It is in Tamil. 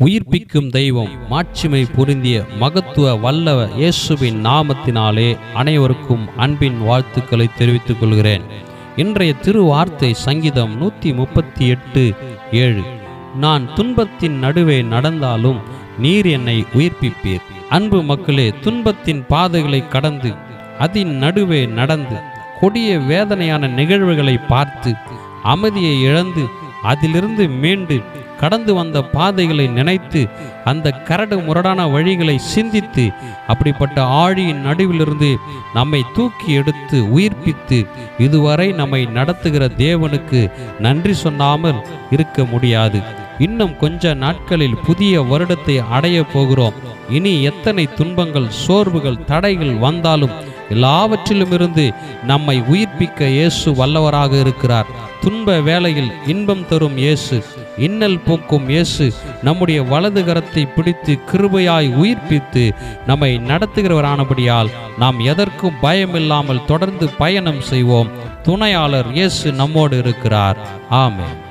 உயிர்ப்பிக்கும் தெய்வம் மாட்சிமை பொருந்திய மகத்துவ வல்லவ இயேசுவின் நாமத்தினாலே அனைவருக்கும் அன்பின் வாழ்த்துக்களை தெரிவித்துக் கொள்கிறேன். இன்றைய திருவார்த்தை சங்கீதம் நூற்றி முப்பத்தி எட்டு ஏழு. நான் துன்பத்தின் நடுவே நடந்தாலும் நீர் என்னை உயிர்ப்பிப்பீர். அன்பு மக்களே துன்பத்தின் பாதைகளை கடந்து அதின் நடுவே நடந்து கொடிய வேதனையான நிகழ்வுகளை பார்த்து அமைதியை இழந்து அதிலிருந்து மீண்டு கடந்து வந்த பாதைகளை நினைத்து அந்த கரடு முரடான வழிகளை சிந்தித்து அப்படிப்பட்ட ஆழியின் நடுவிலிருந்து நம்மை தூக்கி எடுத்து உயிர்ப்பித்து இதுவரை நம்மை நடத்துகிற தேவனுக்கு நன்றி சொன்னாமல் இருக்க முடியாது. இன்னும் கொஞ்ச நாட்களில் புதிய வருடத்தை அடைய போகிறோம். இனி எத்தனை துன்பங்கள் சோர்வுகள் தடைகள் வந்தாலும் எல்லாவற்றிலும் இருந்து நம்மை உயிர்ப்பிக்க இயேசு வல்லவராக இருக்கிறார். துன்ப வேளையில் இன்பம் தரும் இயேசு இன்னல் போக்கும் இயேசு நம்முடைய வலது கரத்தை பிடித்து கிருபையாய் உயிர்ப்பித்து நம்மை நடத்துகிறவரானபடியால் நாம் எதற்கும் பயமில்லாமல் தொடர்ந்து பயணம் செய்வோம். துணையாளர் இயேசு நம்மோடு இருக்கிறார். ஆமென்.